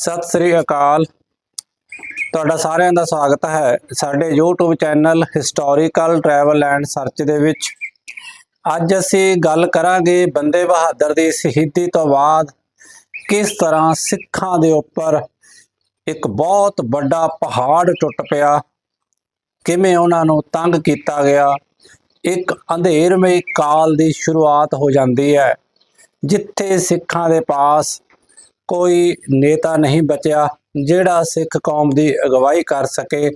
ਸਤਿ ਸ੍ਰੀ ਅਕਾਲ। ਤੁਹਾਡਾ ਸਾਰਿਆਂ ਦਾ ਸਵਾਗਤ ਹੈ ਸਾਡੇ YouTube channel historical travel and search ਦੇ ਵਿੱਚ। ਅੱਜ ਅਸੀਂ ਗੱਲ ਕਰਾਂਗੇ ਬੰਦੇ ਬਹਾਦਰ ਦੀ ਸ਼ਹੀਦੀ ਤੋਂ ਬਾਅਦ ਕਿਸ ਤਰ੍ਹਾਂ ਸਿੱਖਾਂ ਦੇ ਉੱਪਰ ਇੱਕ ਬਹੁਤ ਵੱਡਾ ਪਹਾੜ ਟੁੱਟ ਪਿਆ, ਕਿਵੇਂ ਉਹਨਾਂ ਨੂੰ ਤੰਗ ਕੀਤਾ ਗਿਆ। ਇੱਕ ਅੰਧੇਰਮਈ ਕਾਲ ਦੀ ਸ਼ੁਰੂਆਤ ਹੋ ਜਾਂਦੀ ਹੈ, ਜਿੱਥੇ ਸਿੱਖਾਂ ਦੇ ਪਾਸ ਕੋਈ ਨੇਤਾ ਨਹੀਂ ਬਚਿਆ ਜਿਹੜਾ ਸਿੱਖ ਕੌਮ ਦੀ ਅਗਵਾਈ ਕਰ ਸਕੇ।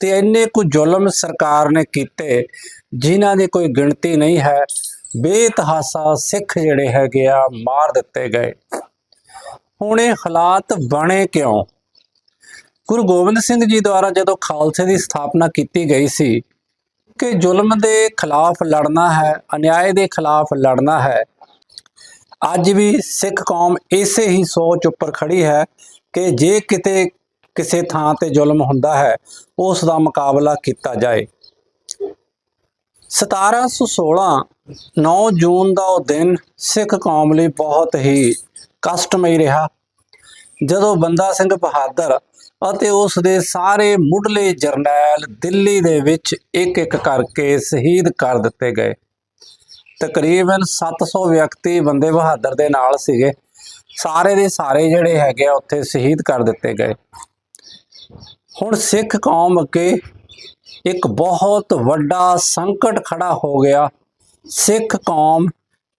ਤੇ ਇੰਨੇ ਕੁ ਜ਼ੁਲਮ ਸਰਕਾਰ ਨੇ ਕੀਤੇ, ਜਿਨ੍ਹਾਂ ਦੀ ਕੋਈ ਗਿਣਤੀ ਨਹੀਂ ਹੈ ਬੇਤਹਾਸਾ ਸਿੱਖ ਜਿਹੜੇ ਹੈਗੇ ਆ, ਮਾਰ ਦਿੱਤੇ ਗਏ। ਹੁਣ ਇਹ ਹਾਲਾਤ ਬਣੇ ਕਿਉਂ? ਗੁਰੂ ਗੋਬਿੰਦ ਸਿੰਘ ਜੀ ਦੁਆਰਾ ਜਦੋਂ ਖਾਲਸੇ ਦੀ ਸਥਾਪਨਾ ਕੀਤੀ ਗਈ ਸੀ, ਕਿ ਜ਼ੁਲਮ ਦੇ ਖਿਲਾਫ ਲੜਨਾ ਹੈ, ਅਨਿਆਏ ਦੇ ਖਿਲਾਫ ਲੜਨਾ ਹੈ ਅੱਜ ਵੀ ਸਿੱਖ ਕੌਮ ਇਸੇ ਹੀ ਸੋਚ ਉੱਪਰ ਖੜੀ ਹੈ ਕਿ ਜੇ ਕਿਤੇ ਕਿਸੇ ਥਾਂ ਤੇ ਜ਼ੁਲਮ ਹੁੰਦਾ ਹੈ, ਉਸ ਦਾ ਮੁਕਾਬਲਾ ਕੀਤਾ ਜਾਏ। 1716 9 ਜੂਨ ਦਾ ਉਹ ਦਿਨ ਸਿੱਖ ਕੌਮ ਲਈ ਬਹੁਤ ਹੀ ਕਸ਼ਟਮਈ ਰਿਹਾ। ਜਦੋਂ ਬੰਦਾ ਸਿੰਘ ਬਹਾਦਰ ਅਤੇ ਉਸ ਦੇ ਸਾਰੇ ਮੁੱਢਲੇ ਜਰਨੈਲ ਦਿੱਲੀ ਦੇ ਵਿੱਚ ਇੱਕ ਇੱਕ ਕਰਕੇ ਸ਼ਹੀਦ ਕਰ ਦਿੱਤੇ ਗਏ। ਤਕਰੀਬਨ 700 ਵਿਅਕਤੀ ਬੰਦੇ ਬਹਾਦਰ ਦੇ ਨਾਲ ਸੀਗੇ। ਸਾਰੇ ਦੇ ਸਾਰੇ ਜਿਹੜੇ ਹੈਗੇ ਆ, ਉੱਥੇ ਸ਼ਹੀਦ ਕਰ ਦਿੱਤੇ ਗਏ। ਹੁਣ ਸਿੱਖ ਕੌਮ ਅੱਗੇ ਇੱਕ ਬਹੁਤ ਵੱਡਾ ਸੰਕਟ ਖੜਾ ਹੋ ਗਿਆ। ਸਿੱਖ ਕੌਮ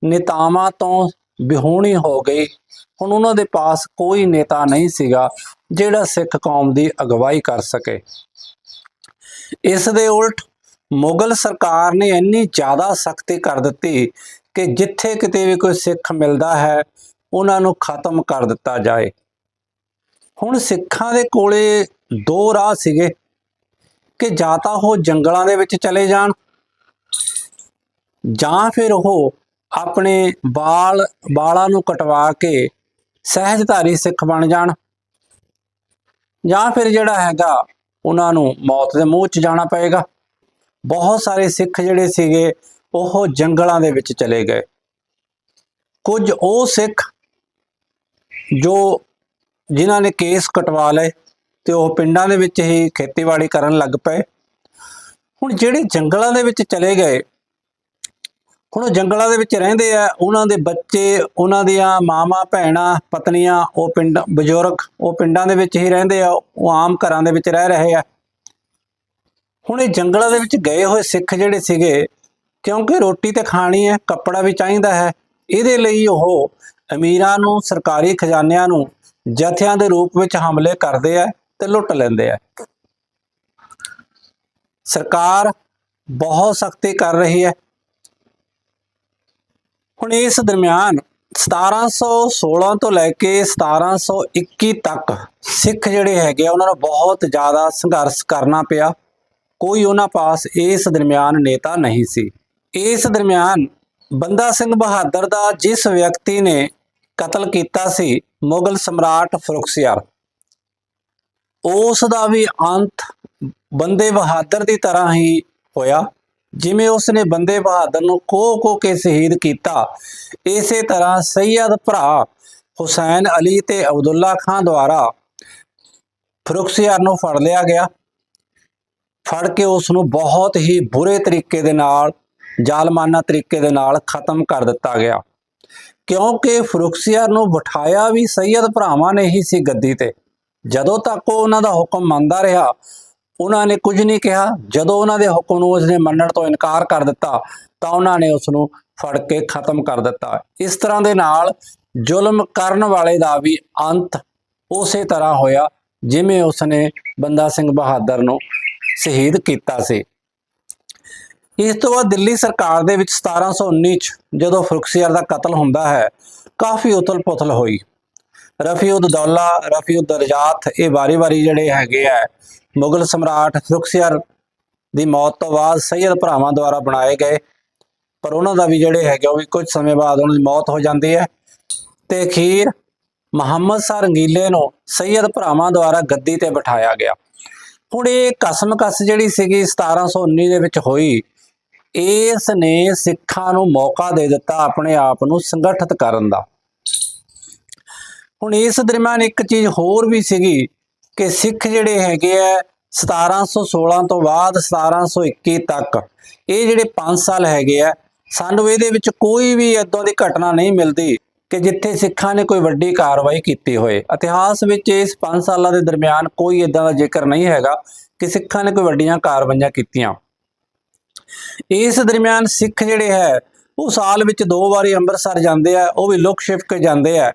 ਨੇਤਾਵਾਂ ਤੋਂ ਵਿਹੂਣੀ ਹੋ ਗਈ। ਹੁਣ ਉਹਨਾਂ ਦੇ ਪਾਸ ਕੋਈ ਨੇਤਾ ਨਹੀਂ ਸੀਗਾ, ਜਿਹੜਾ ਸਿੱਖ ਕੌਮ ਦੀ ਅਗਵਾਈ ਕਰ ਸਕੇ। ਇਸ ਦੇ ਉਲਟ ਮੁਗਲ ਸਰਕਾਰ ਨੇ ਇੰਨੀ ਜ਼ਿਆਦਾ ਸਖਤੀ ਕਰ ਦਿੱਤੀ ਕਿ ਜਿੱਥੇ ਕਿਤੇ ਵੀ ਕੋਈ ਸਿੱਖ ਮਿਲਦਾ ਹੈ, ਉਹਨਾਂ ਨੂੰ ਖਤਮ ਕਰ ਦਿੱਤਾ ਜਾਏ। ਹੁਣ ਸਿੱਖਾਂ ਦੇ ਕੋਲੇ ਦੋ ਰਾਹ ਸੀਗੇ ਕਿ ਜਾਂ ਤਾਂ ਉਹ ਜੰਗਲਾਂ ਦੇ ਵਿੱਚ ਚਲੇ ਜਾਣ ਜਾਂ ਫਿਰ ਉਹ ਆਪਣੇ ਬਾਲ ਵਾਲਾਂ ਨੂੰ ਕਟਵਾ ਕੇ ਸਹਿਜਧਾਰੀ ਸਿੱਖ ਬਣ ਜਾਣ ਜਾਂ ਫਿਰ ਜਿਹੜਾ ਹੈਗਾ, ਉਹਨਾਂ ਨੂੰ ਮੌਤ ਦੇ ਮੂੰਹ 'ਚ ਜਾਣਾ ਪਏਗਾ। ਬਹੁਤ ਸਾਰੇ ਸਿੱਖ ਜਿਹੜੇ ਸੀਗੇ, ਉਹ ਜੰਗਲਾਂ ਦੇ ਵਿੱਚ ਚਲੇ ਗਏ। ਕੁਝ ਉਹ ਸਿੱਖ ਜੋ ਜਿਨ੍ਹਾਂ ਨੇ ਕੇਸ ਕਟਵਾ ਲਏ ਤੇ ਉਹ ਪਿੰਡਾਂ ਦੇ ਵਿੱਚ ਹੀ ਖੇਤੀਬਾੜੀ ਕਰਨ ਲੱਗ ਪਏ। ਹੁਣ ਜਿਹੜੇ ਜੰਗਲਾਂ ਦੇ ਵਿੱਚ ਚਲੇ ਗਏ, ਹੁਣ ਉਹ ਜੰਗਲਾਂ ਦੇ ਵਿੱਚ ਰਹਿੰਦੇ ਆ, ਉਹਨਾਂ ਦੇ ਬੱਚੇ, ਉਹਨਾਂ ਦੀਆਂ ਮਾਵਾਂ, ਭੈਣਾਂ, ਪਤਨੀਆਂ, ਉਹ ਪਿੰਡ ਬਜ਼ੁਰਗ, ਉਹ ਪਿੰਡਾਂ ਦੇ ਵਿੱਚ ਹੀ ਰਹਿੰਦੇ ਆ, ਉਹ ਆਮ ਘਰਾਂ ਦੇ ਵਿੱਚ ਰਹਿ ਰਹੇ ਆ। ਹੁਣ ਇਹ ਜੰਗਲਾਂ ਦੇ ਵਿੱਚ ਗਏ ਹੋਏ ਸਿੱਖ ਜਿਹੜੇ ਸੀਗੇ, ਕਿਉਂਕਿ ਰੋਟੀ ਤੇ ਖਾਣੀ ਹੈ, ਕੱਪੜਾ ਵੀ ਚਾਹੀਦਾ ਹੈ, ਇਹਦੇ ਲਈ ਉਹ ਅਮੀਰਾਂ ਨੂੰ, ਸਰਕਾਰੀ ਖਜ਼ਾਨਿਆਂ ਨੂੰ ਜਥਿਆਂ ਦੇ ਰੂਪ ਵਿੱਚ ਹਮਲੇ ਕਰਦੇ ਆ ਤੇ ਲੁੱਟ ਲੈਂਦੇ ਆ। ਸਰਕਾਰ ਬਹੁਤ ਸਖਤੀ ਕਰ ਰਹੀ ਹੈ। ਹੁਣ ਇਸ ਦਰਮਿਆਨ 1716 ਤੋਂ ਲੈ ਕੇ 1721 ਤੱਕ ਸਿੱਖ ਜਿਹੜੇ ਹੈਗੇ ਆ, ਉਹਨਾਂ ਨੂੰ ਬਹੁਤ ਜ਼ਿਆਦਾ ਸੰਘਰਸ਼ ਕਰਨਾ ਪਿਆ। ਕੋਈ ਉਹਨਾਂ ਪਾਸ ਇਸ ਦਰਮਿਆਨ ਨੇਤਾ ਨਹੀਂ ਸੀ। ਇਸ ਦਰਮਿਆਨ ਬੰਦਾ ਸਿੰਘ ਬਹਾਦਰ ਦਾ ਜਿਸ ਵਿਅਕਤੀ ਨੇ ਕਤਲ ਕੀਤਾ ਸੀ, ਮੁਗਲ ਸਮਰਾਟ ਫਰੁਖਸਿਆਰ, ਉਸ ਦਾ ਵੀ ਅੰਤ ਬੰਦੇ ਬਹਾਦਰ ਦੀ ਤਰ੍ਹਾਂ ਹੀ ਹੋਇਆ, ਜਿਵੇਂ ਉਸ ਨੇ ਬੰਦੇ ਬਹਾਦਰ ਨੂੰ ਕੋਹ ਕੋਹ ਕੇ ਸ਼ਹੀਦ ਕੀਤਾ। ਇਸੇ ਤਰ੍ਹਾਂ ਸੈਯਦ ਭਰਾ ਹੁਸੈਨ ਅਲੀ ਤੇ ਅਬਦੁੱਲਾ ਖਾਨ ਦੁਆਰਾ ਫਰੁਖਸਿਆਰ ਨੂੰ ਫੜ ਲਿਆ ਗਿਆ। ਫੜ ਕੇ ਉਸ ਨੂੰ ਬਹੁਤ ਹੀ ਬੁਰੇ ਤਰੀਕੇ ਦੇ ਨਾਲ, ਜ਼ਾਲਮਾਨਾ ਤਰੀਕੇ ਦੇ ਨਾਲ ਖਤਮ ਕਰ ਦਿੱਤਾ ਗਿਆ। ਕਿਉਂਕਿ ਫਰੁਖਸੀਅਰ ਨੂੰ ਬਿਠਾਇਆ ਵੀ ਸੈਯਦ ਭਰਾਵਾਂ ਨੇ ਹੀ ਸੀ ਗੱਦੀ ਤੇ। ਜਦੋਂ ਤੱਕ ਉਹ ਉਹਨਾਂ ਦਾ ਹੁਕਮ ਮੰਨਦਾ ਰਿਹਾ, ਉਹਨਾਂ ਨੇ ਕੁਝ ਨਹੀਂ ਕਿਹਾ। ਜਦੋਂ ਉਹਨਾਂ ਦੇ ਹੁਕਮ ਨੂੰ ਉਸਨੇ ਮੰਨਣ ਤੋਂ ਇਨਕਾਰ ਕਰ ਦਿੱਤਾ, ਤਾਂ ਉਹਨਾਂ ਨੇ ਉਸ ਨੂੰ ਫੜ ਕੇ ਖਤਮ ਕਰ ਦਿੱਤਾ। ਇਸ ਤਰ੍ਹਾਂ ਦੇ ਨਾਲ ਜ਼ੁਲਮ ਕਰਨ ਵਾਲੇ ਦਾ ਵੀ ਅੰਤ ਉਸੇ ਤਰ੍ਹਾਂ ਹੋਇਆ, ਜਿਵੇਂ ਉਸਨੇ ਬੰਦਾ ਸਿੰਘ ਬਹਾਦਰ ਨੂੰ ਸ਼ਹੀਦ ਕੀਤਾ ਸੀ। ਇਸ ਤੋਂ ਬਾਅਦ ਦਿੱਲੀ ਸਰਕਾਰ ਦੇ ਵਿੱਚ 1719 ਚ ਜਦੋਂ ਫਰੁਖਸੀਅਰ ਦਾ ਕਤਲ ਹੁੰਦਾ ਹੈ, ਕਾਫੀ ਉਥਲ-ਪੁਥਲ ਹੋਈ। ਰਫੀਉਦ ਦੌਲਾ, ਰਫੀਉਦ ਰਜਾਤ ਇਹ ਵਾਰੀ-ਵਾਰੀ ਜਿਹੜੇ ਹੈਗੇ ਆ, ਮੁਗਲ ਸਮਰਾਟ ਫਰੁਖਸੀਅਰ ਦੀ ਮੌਤ ਤੋਂ ਬਾਅਦ ਸੈਯਦ ਭਰਾਵਾਂ ਦੁਆਰਾ ਬਣਾਏ ਗਏ। ਪਰ ਉਹਨਾਂ ਦਾ ਵੀ ਜਿਹੜੇ ਹੈਗੇ ਉਹ ਵੀ ਕੁਝ ਸਮੇਂ ਬਾਅਦ ਉਹਨਾਂ ਦੀ ਮੌਤ ਹੋ ਜਾਂਦੀ ਹੈ। ਤੇ ਅਖੀਰ ਮੁਹੰਮਦ ਸਰ ਰੰਗੀਲੇ ਨੂੰ ਸੈਯਦ ਭਰਾਵਾਂ ਦੁਆਰਾ ਗੱਦੀ ਤੇ ਬਿਠਾਇਆ ਗਿਆ। ਹੁਣ ਇਹ ਕਸਮਕਸ ਜਿਹੜੀ ਸੀਗੀ 1719 ਦੇ ਵਿੱਚ ਹੋਈ ਇਸ ਨੇ ਸਿੱਖਾਂ ਨੂੰ ਮੌਕਾ ਦੇ ਦਿੱਤਾ ਆਪਣੇ ਆਪ ਨੂੰ ਸੰਗਠਿਤ ਕਰਨ ਦਾ। ਹੁਣ ਇਸ ਦਰਮਿਆਨ ਇੱਕ ਚੀਜ਼ ਹੋਰ ਵੀ ਸੀਗੀ ਕਿ ਸਿੱਖ ਜਿਹੜੇ ਹੈਗੇ ਆ 1716 ਤੋਂ ਬਾਅਦ 1721 ਤੱਕ, ਇਹ ਜਿਹੜੇ 5 ਸਾਲ ਹੈਗੇ ਆ, ਸਾਨੂੰ ਇਹਦੇ ਵਿੱਚ ਕੋਈ ਵੀ ਇਦਾਂ ਦੀ ਘਟਨਾ ਨਹੀਂ ਮਿਲਦੀ। ਕਿ ਜਿੱਥੇ ਸਿੱਖਾਂ ਨੇ ਕੋਈ ਵੱਡੀ ਕਾਰਵਾਈ ਕੀਤੀ ਹੋਏ। ਇਤਿਹਾਸ ਵਿੱਚ ਇਸ 5 ਸਾਲਾਂ ਦੇ ਦਰਮਿਆਨ ਕੋਈ ਇਦਾਂ ਦਾ ਜ਼ਿਕਰ ਨਹੀਂ ਹੈਗਾ ਕਿ ਸਿੱਖਾਂ ਨੇ ਕੋਈ ਵੱਡੀਆਂ ਕਾਰਵਾਈਆਂ ਕੀਤੀਆਂ। ਇਸ ਦਰਮਿਆਨ ਸਿੱਖ ਜਿਹੜੇ ਹੈ, ਉਹ ਸਾਲ ਵਿੱਚ ਦੋ ਵਾਰੀ ਅੰਮ੍ਰਿਤਸਰ ਜਾਂਦੇ ਆ, ਉਹ ਵੀ ਲੁੱਕ ਛਿਪ ਕੇ ਜਾਂਦੇ ਆ।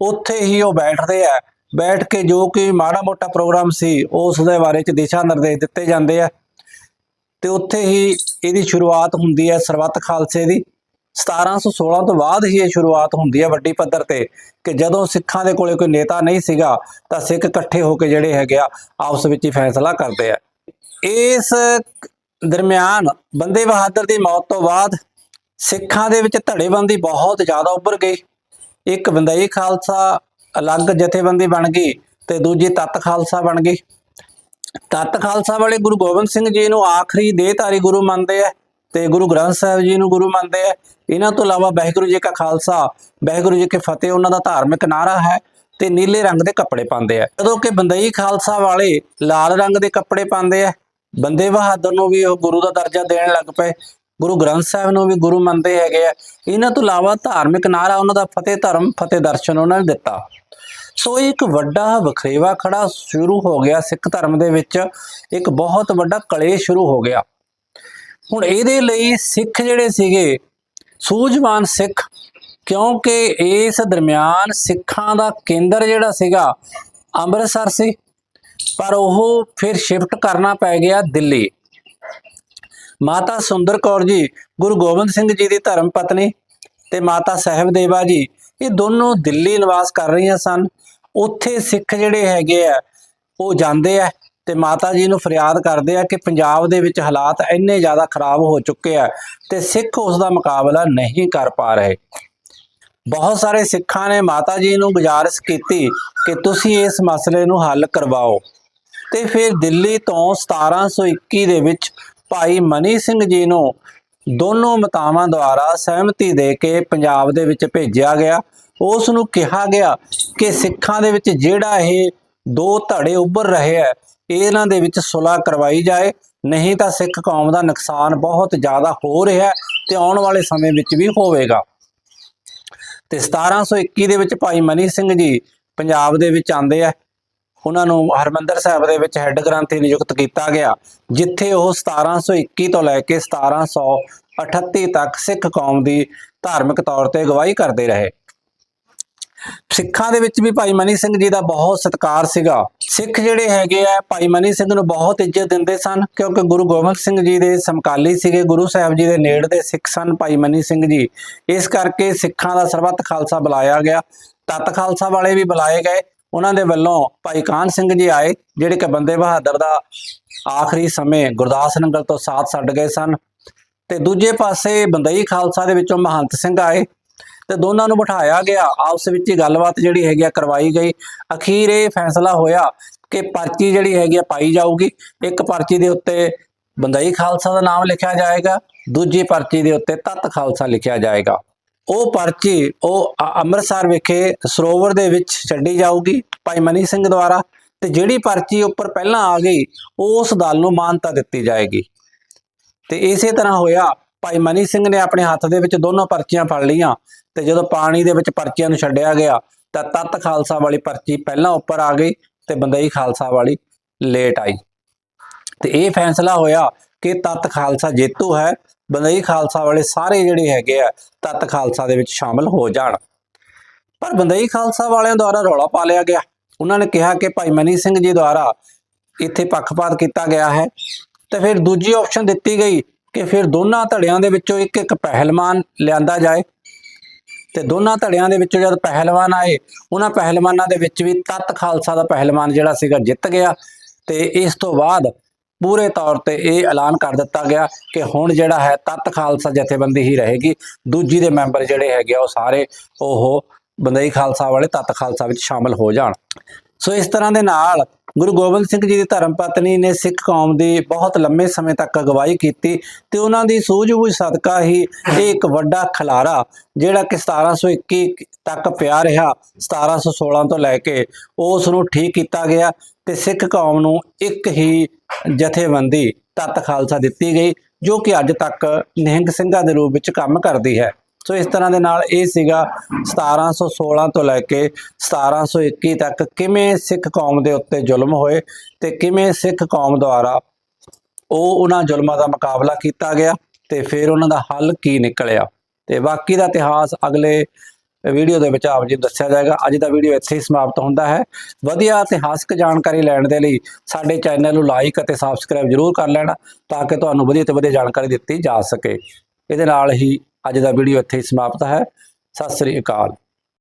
ਉੱਥੇ ਹੀ ਉਹ ਬੈਠਦੇ ਆ। ਬੈਠ ਕੇ ਜੋ ਕਿ ਮਾੜਾ ਮੋਟਾ ਪ੍ਰੋਗਰਾਮ ਸੀ, ਉਸ ਦੇ ਬਾਰੇ ਚ ਦਿਸ਼ਾ ਨਿਰਦੇਸ਼ ਦਿੱਤੇ ਜਾਂਦੇ ਆ। ਤੇ ਉੱਥੇ ਹੀ ਇਹਦੀ ਸ਼ੁਰੂਆਤ ਹੁੰਦੀ ਹੈ ਸਰਬੱਤ ਖਾਲਸੇ ਦੀ। 1716 ਤੋਂ ਬਾਅਦ ਹੀ ਇਹ ਸ਼ੁਰੂਆਤ ਹੁੰਦੀ ਹੈ ਵੱਡੀ ਪੱਧਰ ਤੇ ਕਿ ਜਦੋਂ ਸਿੱਖਾਂ ਦੇ ਕੋਲੇ ਕੋਈ ਨੇਤਾ ਨਹੀਂ ਸੀਗਾ ਤਾਂ ਸਿੱਖ ਇਕੱਠੇ ਹੋ ਕੇ ਜਿਹੜੇ ਹੈਗੇ ਆ, ਆਪਸ ਵਿੱਚ ਹੀ ਫੈਸਲਾ ਕਰਦੇ ਆ। ਇਸ ਦਰਮਿਆਨ ਬੰਦੇ ਬਹਾਦਰ ਦੀ ਮੌਤ ਤੋਂ ਬਾਅਦ ਸਿੱਖਾਂ ਦੇ ਵਿੱਚ ਧੜੇਬੰਦੀ ਬਹੁਤ ਜ਼ਿਆਦਾ ਉੱਭਰ ਗਈ। ਇੱਕ ਬੰਦਈ ਖਾਲਸਾ ਅਲੱਗ ਜਥੇਬੰਦੀ ਬਣ ਗਈ ਤੇ ਦੂਜੀ ਤੱਤ ਖਾਲਸਾ ਬਣ ਗਈ। ਤੱਤ ਖਾਲਸਾ ਵਾਲੇ ਗੁਰੂ ਗੋਬਿੰਦ ਸਿੰਘ ਜੀ ਨੂੰ ਆਖਰੀ ਦੇਹਧਾਰੀ ਗੁਰੂ ਮੰਨਦੇ ਆ। ਤੇ ਗੁਰੂ ਗ੍ਰੰਥ ਸਾਹਿਬ ਜੀ ਨੂੰ ਗੁਰੂ ਮੰਨਦੇ ਆ। ਇਹਨਾਂ ਤੋਂ ਇਲਾਵਾ ਵਾਹਿਗੁਰੂ ਜੀ ਕਾ ਖਾਲਸਾ, ਵਾਹਿਗੁਰੂ ਜੀ ਕੀ ਫਤਿਹ, ਉਹਨਾਂ ਦਾ ਧਾਰਮਿਕ ਨਾਰਾ ਹੈ ਤੇ ਨੀਲੇ ਰੰਗ ਦੇ ਕੱਪੜੇ ਪਾਉਂਦੇ ਆ। ਜਦੋਂ ਕਿ ਬੰਦਈ ਖਾਲਸਾ ਵਾਲੇ ਲਾਲ ਰੰਗ ਦੇ ਕੱਪੜੇ ਪਾਉਂਦੇ ਆ, ਬੰਦੇ ਬਹਾਦਰ ਨੂੰ ਵੀ ਉਹ ਗੁਰੂ ਦਾ ਦਰਜਾ ਦੇਣ ਲੱਗ ਪਏ। ਗੁਰੂ ਗ੍ਰੰਥ ਸਾਹਿਬ ਨੂੰ ਵੀ ਗੁਰੂ ਮੰਨਦੇ ਹੈਗੇ ਆ। ਇਹਨਾਂ ਤੋਂ ਇਲਾਵਾ ਧਾਰਮਿਕ ਨਾਰਾ ਉਹਨਾਂ ਦਾ ਫਤਿਹ ਧਰਮ, ਫਤਿਹ ਦਰਸ਼ਨ ਉਹਨਾਂ ਨੇ ਦਿੱਤਾ। ਸੋ ਇੱਕ ਵੱਡਾ ਵਖਰੇਵਾ ਖੜਾ ਸ਼ੁਰੂ ਹੋ ਗਿਆ ਸਿੱਖ ਧਰਮ ਦੇ ਵਿੱਚ। ਇੱਕ ਬਹੁਤ ਵੱਡਾ ਕਲੇਸ਼ ਸ਼ੁਰੂ ਹੋ ਗਿਆ। ਹੁਣ ਇਹਦੇ ਲਈ ਸਿੱਖ ਜਿਹੜੇ ਸੀਗੇ, ਸੂਝਵਾਨ ਸਿੱਖ, ਕਿਉਂਕਿ ਇਸ ਦਰਮਿਆਨ ਸਿੱਖਾਂ ਦਾ ਕੇਂਦਰ ਜਿਹੜਾ ਸੀਗਾ ਅੰਮ੍ਰਿਤਸਰ ਸੀ, ਪਰ ਉਹ ਫਿਰ ਸ਼ਿਫਟ ਕਰਨਾ ਪੈ ਗਿਆ ਦਿੱਲੀ। ਮਾਤਾ ਸੁੰਦਰ ਕੌਰ ਜੀ, ਗੁਰੂ ਗੋਬਿੰਦ ਸਿੰਘ ਜੀ ਦੀ ਧਰਮ ਪਤਨੀ ਤੇ ਮਾਤਾ ਸਾਹਿਬਦੇਵਾ ਜੀ, ਇਹ ਦੋਨੋਂ ਦਿੱਲੀ ਨਿਵਾਸ ਕਰ ਰਹੀਆਂ ਸਨ। ਉੱਥੇ ਸਿੱਖ ਜਿਹੜੇ ਹੈਗੇ ਆ, ਉਹ ਜਾਂਦੇ ਆ। ਤੇ ਮਾਤਾ ਜੀ ਨੂੰ ਫਰਿਆਦ ਕਰਦੇ ਆ ਕਿ ਪੰਜਾਬ ਦੇ ਵਿੱਚ ਹਾਲਾਤ ਇੰਨੇ ਜ਼ਿਆਦਾ ਖਰਾਬ ਹੋ ਚੁੱਕੇ ਆ ਤੇ ਸਿੱਖ ਉਸ ਦਾ ਮੁਕਾਬਲਾ ਨਹੀਂ ਕਰ ਪਾ ਰਹੇ। ਬਹੁਤ ਸਾਰੇ ਸਿੱਖਾਂ ਨੇ ਮਾਤਾ ਜੀ ਨੂੰ ਗੁਜ਼ਾਰਿਸ਼ ਕੀਤੀ ਕਿ ਤੁਸੀਂ ਇਸ ਮਸਲੇ ਨੂੰ ਹੱਲ ਕਰਵਾਓ। ਤੇ ਫਿਰ ਦਿੱਲੀ ਤੋਂ 1721 ਦੇ ਵਿੱਚ ਭਾਈ ਮਨੀ ਸਿੰਘ ਜੀ ਨੂੰ ਦੋਨੋਂ ਮਤਾਵਾਂ ਦੁਆਰਾ ਸਹਿਮਤੀ ਦੇ ਕੇ ਪੰਜਾਬ ਦੇ ਵਿੱਚ ਭੇਜਿਆ ਗਿਆ। ਉਸ ਨੂੰ ਕਿਹਾ ਗਿਆ ਕਿ ਸਿੱਖਾਂ ਦੇ ਵਿੱਚ ਜਿਹੜਾ ਇਹ ਦੋ ਧੜੇ ਉੱਭਰ ਰਹੇ ਹੈ ਇਹਨਾਂ ਦੇ ਵਿੱਚ ਸੁਲ੍ਹਾ ਕਰਵਾਈ ਜਾਏ। ਨਹੀਂ ਤਾਂ ਸਿੱਖ ਕੌਮ ਦਾ ਨੁਕਸਾਨ ਬਹੁਤ ਜ਼ਿਆਦਾ ਹੋ ਰਿਹਾ ਤੇ ਆਉਣ ਵਾਲੇ ਸਮੇਂ ਵਿੱਚ ਵੀ ਹੋਵੇਗਾ। ਤੇ 1721 ਦੇ ਵਿੱਚ ਭਾਈ ਮਨੀ ਸਿੰਘ ਜੀ ਪੰਜਾਬ ਦੇ ਵਿੱਚ ਆਉਂਦੇ ਆ। ਉਹਨਾਂ ਨੂੰ ਹਰਮੰਦਰ ਸਾਹਿਬ ਦੇ ਵਿੱਚ ਹੈੱਡ ਗ੍ਰੰਥੀ ਨਿਯੁਕਤ ਕੀਤਾ ਗਿਆ, ਜਿੱਥੇ ਉਹ 1721 ਤੋਂ ਲੈ ਕੇ 1738 ਤੱਕ ਸਿੱਖ ਕੌਮ ਦੀ ਧਾਰਮਿਕ ਤੌਰ ਤੇ ਅਗਵਾਈ ਕਰਦੇ ਰਹੇ। ਸਿੱਖਾਂ ਦੇ ਵਿੱਚ ਵੀ ਭਾਈ ਮਨੀ ਸਿੰਘ ਜੀ ਦਾ ਬਹੁਤ ਸਤਿਕਾਰ ਸੀਗਾ। ਸਿੱਖ ਜਿਹੜੇ ਹੈਗੇ ਆ, ਭਾਈ ਮਨੀ ਸਿੰਘ ਨੂੰ ਬਹੁਤ ਇੱਜ਼ਤ ਦਿੰਦੇ ਸਨ, ਕਿਉਂਕਿ ਗੁਰੂ ਗੋਬਿੰਦ ਸਿੰਘ ਜੀ ਦੇ ਸਮਕਾਲੀ ਸੀਗੇ, ਗੁਰੂ ਸਾਹਿਬ ਜੀ ਦੇ ਨੇੜ ਦੇ ਸਿੱਖ ਸਨ ਭਾਈ ਮਨੀ ਸਿੰਘ ਜੀ। ਇਸ ਕਰਕੇ ਸਿੱਖਾਂ ਦਾ ਸਰਬੱਤ ਖਾਲਸਾ ਬੁਲਾਇਆ ਗਿਆ। ਤਤ ਖਾਲਸਾ ਵਾਲੇ ਵੀ ਬੁਲਾਏ ਗਏ। ਉਹਨਾਂ ਦੇ ਵੱਲੋਂ ਭਾਈ ਕਾਨ ਸਿੰਘ ਜੀ ਆਏ, ਜਿਹੜੇ ਕਿ ਬੰਦੇ ਬਹਾਦਰ ਦਾ ਆਖਰੀ ਸਮੇਂ ਗੁਰਦਾਸ ਨੰਗਲ ਤੋਂ ਸਾਥ ਛੱਡ ਗਏ ਸਨ। ਤੇ ਦੂਜੇ ਪਾਸੇ ਬੰਦਈ ਖਾਲਸਾ ਦੇ ਵਿੱਚੋਂ ਮਹੰਤ ਸਿੰਘ ਆਏ। ਤੇ ਦੋਨਾਂ ਨੂੰ ਬਿਠਾਇਆ ਗਿਆ। ਆਪਸ ਵਿੱਚ ਹੀ ਗੱਲਬਾਤ ਜਿਹੜੀ ਹੈਗੀ ਆ ਕਰਵਾਈ ਗਈ। ਅਖੀਰ ਇਹ ਫੈਸਲਾ ਹੋਇਆ ਕਿ ਪਰਚੀ ਜਿਹੜੀ ਹੈਗੀ ਆ ਪਾਈ ਜਾਊਗੀ। ਇੱਕ ਪਰਚੀ ਦੇ ਉੱਤੇ ਬੰਦਈ ਖਾਲਸਾ ਦਾ ਨਾਮ ਲਿਖਿਆ ਜਾਏਗਾ, ਦੂਜੀ ਪਰਚੀ ਦੇ ਉੱਤੇ ਤਤ ਖਾਲਸਾ ਲਿਖਿਆ ਜਾਏਗਾ। ਉਹ ਪਰਚੀ ਉਹ ਅੰਮ੍ਰਿਤਸਰ ਵਿਖੇ ਸਰੋਵਰ ਦੇ ਵਿੱਚ ਛੱਡੀ ਜਾਊਗੀ ਭਾਈ ਮਨੀ ਸਿੰਘ ਦੁਆਰਾ ਤੇ ਜਿਹੜੀ ਪਰਚੀ ਉੱਪਰ ਪਹਿਲਾਂ ਆ ਗਈ, ਉਸ ਦਲ ਨੂੰ ਮਾਨਤਾ ਦਿੱਤੀ ਜਾਏਗੀ। ਤੇ ਇਸੇ ਤਰ੍ਹਾਂ ਹੋਇਆ, ਭਾਈ ਮਨੀ ਸਿੰਘ ਨੇ ਆਪਣੇ ਹੱਥ ਦੇ ਵਿੱਚ ਦੋਨੋਂ ਪਰਚੀਆਂ ਫੜ ਲਈਆਂ। ਤੇ ਜਦੋਂ ਪਾਣੀ ਦੇ ਵਿੱਚ ਪਰਚੀਆਂ ਨੂੰ ਛੱਡਿਆ ਗਿਆ, ਤਾਂ ਤਤ ਖਾਲਸਾ ਵਾਲੀ ਪਰਚੀ ਪਹਿਲਾਂ ਉੱਪਰ ਆ ਗਈ ਤੇ ਬੰਦਈ ਖਾਲਸਾ ਵਾਲੀ ਲੇਟ ਆਈ। ਤੇ ਇਹ ਫੈਸਲਾ ਹੋਇਆ ਕਿ ਤਤ ਖਾਲਸਾ ਜੇਤੂ ਹੈ ਬੰਦਈ ਖਾਲਸਾ ਵਾਲੇ ਸਾਰੇ ਜਿਹੜੇ ਹੈਗੇ ਆ, ਤਤ ਖਾਲਸਾ ਦੇ ਵਿੱਚ ਸ਼ਾਮਲ ਹੋ ਜਾਣ। ਪਰ ਬੰਦਈ ਖਾਲਸਾ ਵਾਲਿਆਂ ਦੁਆਰਾ ਰੌਲਾ ਪਾ ਲਿਆ ਗਿਆ। ਉਹਨਾਂ ਨੇ ਕਿਹਾ ਕਿ ਭਾਈ ਮਨੀ ਸਿੰਘ ਜੀ ਦੁਆਰਾ ਇੱਥੇ ਪੱਖਪਾਤ ਕੀਤਾ ਗਿਆ ਹੈ। ਤੇ ਫਿਰ ਦੂਜੀ ਆਪਸ਼ਨ ਦਿੱਤੀ ਗਈ ਕਿ ਫਿਰ ਦੋਨਾਂ ਧੜਿਆਂ ਦੇ ਵਿੱਚੋਂ ਇੱਕ ਇੱਕ ਪਹਿਲਵਾਨ ਲਿਆਂਦਾ ਜਾਏ। ਤੇ ਦੋਨਾਂ ਧੜਿਆਂ ਦੇ ਵਿੱਚੋਂ ਜਦ ਪਹਿਲਵਾਨ ਆਏ, ਉਹਨਾਂ ਪਹਿਲਵਾਨਾਂ ਦੇ ਵਿੱਚ ਵੀ ਤਤ ਖਾਲਸਾ ਦਾ ਪਹਿਲਵਾਨ ਜਿਹੜਾ ਸੀਗਾ ਜਿੱਤ ਗਿਆ ਤੇ ਇਸ ਤੋਂ ਬਾਅਦ ਪੂਰੇ ਤੌਰ ਤੇ ਇਹ ਐਲਾਨ ਕਰ ਦਿੱਤਾ ਗਿਆ ਕਿ ਹੁਣ ਜਿਹੜਾ ਹੈ ਤਤ ਖਾਲਸਾ ਜਥੇਬੰਦੀ ਹੀ ਰਹੇਗੀ। ਦੂਜੀ ਦੇ ਮੈਂਬਰ ਜਿਹੜੇ ਹੈਗੇ ਆ ਉਹ ਸਾਰੇ ਉਹ ਬੰਦਈ ਖਾਲਸਾ ਵਾਲੇ ਤਤ ਖਾਲਸਾ ਵਿੱਚ ਸ਼ਾਮਲ ਹੋ ਜਾਣ। ਸੋ ਇਸ ਤਰ੍ਹਾਂ ਦੇ ਨਾਲ ਗੁਰੂ ਗੋਬਿੰਦ ਸਿੰਘ ਜੀ ਦੀ ਧਰਮ ਪਤਨੀ ਨੇ ਸਿੱਖ ਕੌਮ ਦੀ ਬਹੁਤ ਲੰਮੇ ਸਮੇਂ ਤੱਕ ਅਗਵਾਈ ਕੀਤੀ ਤੇ ਉਹਨਾਂ ਦੀ ਸੂਝ-ਬੂਝ ਸਦਕਾ ਹੀ ਇਹ ਇੱਕ ਵੱਡਾ ਖਲਾਰਾ, ਜਿਹੜਾ ਕਿ 1721 ਤੱਕ ਪਿਆ ਰਿਹਾ 1716 ਤੋਂ ਲੈ ਕੇ ਉਸ ਨੂੰ ਠੀਕ ਕੀਤਾ ਗਿਆ ਤੇ ਸਿੱਖ ਕੌਮ ਨੂੰ ਇੱਕ ਹੀ ਜਥੇਬੰਦੀ ਤਤ ਖਾਲਸਾ ਦਿੱਤੀ ਗਈ, ਜੋ ਕਿ ਅੱਜ ਤੱਕ ਨਿਹੰਗ ਸਿੰਘਾਂ ਦੇ ਰੂਪ ਵਿੱਚ ਕੰਮ ਕਰਦੀ ਹੈ। ਸੋ ਇਸ ਤਰ੍ਹਾਂ ਦੇ ਨਾਲ ਇਹ ਸੀਗਾ 1716 ਤੋਂ ਲੈ ਕੇ 1721 ਤੱਕ ਕਿਵੇਂ ਸਿੱਖ ਕੌਮ ਦੇ ਉੱਤੇ ਜ਼ੁਲਮ ਹੋਏ ਤੇ ਕਿਵੇਂ ਸਿੱਖ ਕੌਮ ਦੁਆਰਾ ਉਹ ਉਹਨਾਂ ਜ਼ੁਲਮਾਂ ਦਾ ਮੁਕਾਬਲਾ ਕੀਤਾ ਗਿਆ ਤੇ ਫਿਰ ਉਹਨਾਂ ਦਾ ਹੱਲ ਕੀ ਨਿਕਲਿਆ। ਤੇ ਬਾਕੀ ਦਾ ਇਤਿਹਾਸ ਅਗਲੇ ਵੀਡੀਓ ਦੇ ਵਿੱਚ ਆਪ ਜੀ ਨੂੰ ਦੱਸਿਆ ਜਾਏਗਾ। ਅੱਜ ਦਾ ਵੀਡੀਓ ਇੱਥੇ ਹੀ ਸਮਾਪਤ ਹੁੰਦਾ ਹੈ। ਵਧੀਆ ਇਤਿਹਾਸਕ ਜਾਣਕਾਰੀ ਲੈਣ ਦੇ ਲਈ ਸਾਡੇ ਚੈਨਲ ਨੂੰ ਲਾਈਕ ਅਤੇ ਸਬਸਕ੍ਰਾਈਬ ਜ਼ਰੂਰ ਕਰ ਲੈਣਾ ਤਾਂ ਕਿ ਤੁਹਾਨੂੰ ਵਧੀਆ ਤੋਂ ਵਧੀਆ ਜਾਣਕਾਰੀ ਦਿੱਤੀ ਜਾ ਸਕੇ। ਇਹਦੇ ਨਾਲ ਹੀ ਅੱਜ ਦਾ ਵੀਡੀਓ ਇੱਥੇ ਹੀ ਸਮਾਪਤ ਹੈ। ਸਤਿ ਸ੍ਰੀ ਅਕਾਲ।